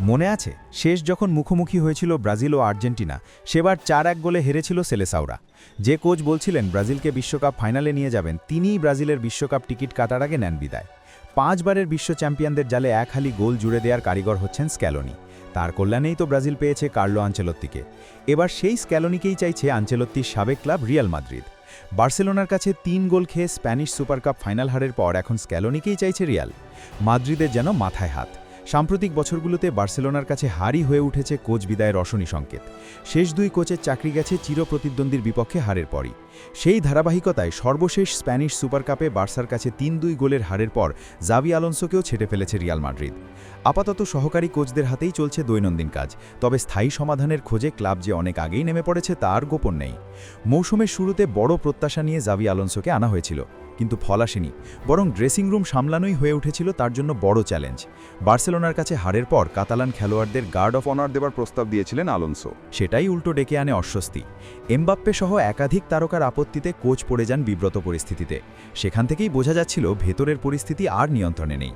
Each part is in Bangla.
মনে আছে? শেষ যখন মুখোমুখি হয়েছিল ব্রাজিল ও আর্জেন্টিনা, সেবার চার এক গোলে হেরেছিল সেলেসাওরা যে কোচ বলছিলেন ব্রাজিলকে বিশ্বকাপ ফাইনালে নিয়ে যাবেন, তিনিই ব্রাজিলের বিশ্বকাপ টিকিট কাটার আগে নেন বিদায়। পাঁচবারের বিশ্ব চ্যাম্পিয়নদের জালে এক হালি গোল জুড়ে দেওয়ার কারিগর হচ্ছেন স্ক্যালোনি। তার কল্যাণেই তো ব্রাজিল পেয়েছে কার্লো আঞ্চেলত্তিকে। এবার সেই স্ক্যালোনিকেই চাইছে আঞ্চেলত্তির সাবেক ক্লাব রিয়াল মাদ্রিদ। বার্সেলোনার কাছে তিন গোল খেয়ে স্প্যানিশ সুপার কাপ ফাইনাল হারের পর এখন স্ক্যালোনিকেই চাইছে রিয়াল। মাদ্রিদের যেন মাথায় হাত। সাম্প্রতিক বছরগুলোতে বার্সেলোনার কাছে হারই হয়ে উঠেছে কোচ বিদায়ের রসনী সংকেত। শেষ দুই কোচের চাকরি গেছে চিরপ্রতিদ্বন্দ্বীর বিপক্ষে হারের পরই। সেই ধারাবাহিকতায় সর্বশেষ স্প্যানিশ সুপার কাপে বার্সার কাছে তিন দুই গোলের হারের পর জাভি আলোনসোকেও ছেটে ফেলেছে রিয়াল মাদ্রিদ। আপাতত সহকারী কোচদের হাতেই চলছে দৈনন্দিন কাজ, তবে স্থায়ী সমাধানের খোঁজে ক্লাব যে অনেক আগেই নেমে পড়েছে তার গোপন নেই। মৌসুমের শুরুতে বড় প্রত্যাশা নিয়ে জাভি আলোনসোকে আনা হয়েছিল। কিন্তু ফল আসেনি। বরং ড্রেসিং রুম সামলানোই হয়ে উঠেছিল তার জন্য বড় চ্যালেঞ্জ বার্সেলোনার কাছে হারের পর কাতালান খেলোয়াড়দের গার্ড অফ অনার দেবার প্রস্তাব দিয়েছিলেন আলোনসো। সেটাই উল্টো ডেকে আনে অস্বস্তি। এমবাপ্পে সহ একাধিক তারকার আপত্তিতে কোচ পড়ে যান বিব্রত পরিস্থিতিতে। সেখান থেকেই বোঝা যাচ্ছিল ভেতরের পরিস্থিতি আর নিয়ন্ত্রণে নেই।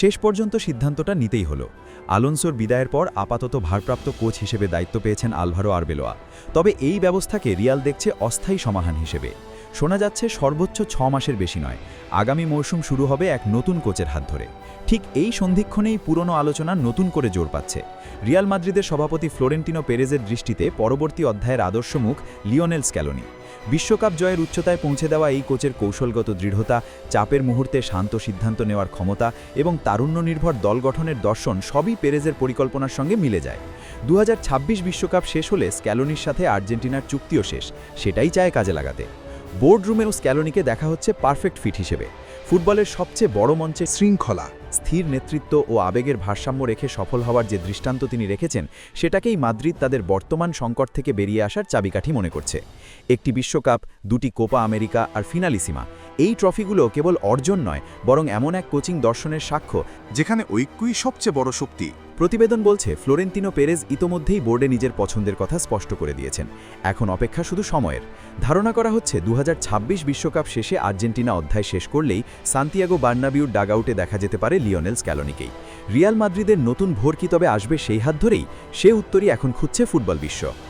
শেষ পর্যন্ত সিদ্ধান্তটা নিতেই হলো। আলোনসোর বিদায়ের পর আপাতত ভারপ্রাপ্ত কোচ হিসেবে দায়িত্ব পেয়েছেন আলভারো আরবেলোয়া। তবে এই ব্যবস্থাকে রিয়াল দেখছে অস্থায়ী সমাধান হিসেবে। শোনা যাচ্ছে সর্বোচ্চ ছ মাসের বেশি নয়। আগামী মৌসুম শুরু হবে এক নতুন কোচের হাত ধরে। ঠিক এই সন্ধিক্ষণেই পুরনো আলোচনা নতুন করে জোর পাচ্ছে। রিয়াল মাদ্রিদের সভাপতি ফ্লোরেন্টিনো পেরেজের দৃষ্টিতে পরবর্তী অধ্যায়ের আদর্শ মুখ লিওনেল স্ক্যালোনি। বিশ্বকাপ জয়ের উচ্চতায় পৌঁছে দেওয়া এই কোচের কৌশলগত দৃঢ়তা, চাপের মুহূর্তে শান্ত সিদ্ধান্ত নেওয়ার ক্ষমতা এবং তারুণ্য নির্ভর দল গঠনের দর্শন সবই পেরেজের পরিকল্পনার সঙ্গে মিলে যায়। দু বিশ্বকাপ শেষ হলে স্ক্যালোনির সাথে আর্জেন্টিনার চুক্তিও শেষ, সেটাই চায় কাজে লাগাতে। বোর্ডরুমেও স্ক্যালোনিকে দেখা হচ্ছে পারফেক্ট ফিট হিসেবে। ফুটবলের সবচেয়ে বড় মঞ্চে শৃঙ্খলা, স্থির নেতৃত্ব ও আবেগের ভারসাম্য রেখে সফল হওয়ার যে দৃষ্টান্ত তিনি রেখেছেন, সেটাকেই মাদ্রিদ তাদের বর্তমান সংকট থেকে বেরিয়ে আসার চাবিকাঠি মনে করছে। একটি বিশ্বকাপ, দুটি কোপা আমেরিকা আর ফিনালিসিমা এই ট্রফিগুলো কেবল অর্জন নয়, বরং এমন এক কোচিং দর্শনের সাক্ষ্য, যেখানে ঐক্যই সবচেয়ে বড় শক্তি। প্রতিবেদন বলছে, ফ্লোরেন্তিনো পেরেজ ইতোমধ্যেই বোর্ডে নিজের পছন্দের কথা স্পষ্ট করে দিয়েছেন। এখন অপেক্ষা শুধু সময়ের। ধারণা করা হচ্ছে দু বিশ্বকাপ শেষে আর্জেন্টিনা অধ্যায় শেষ করলেই সান্তিয়াগো বার্নাবিউর ডাগআউটে দেখা যেতে পারে লিওনেল স্ক্যালোনিকেই। রিয়াল মাদ্রিদের নতুন ভোর কি তবে আসবে সেই হাত ধরেই, সে উত্তরই এখন খুঁজছে ফুটবল বিশ্ব।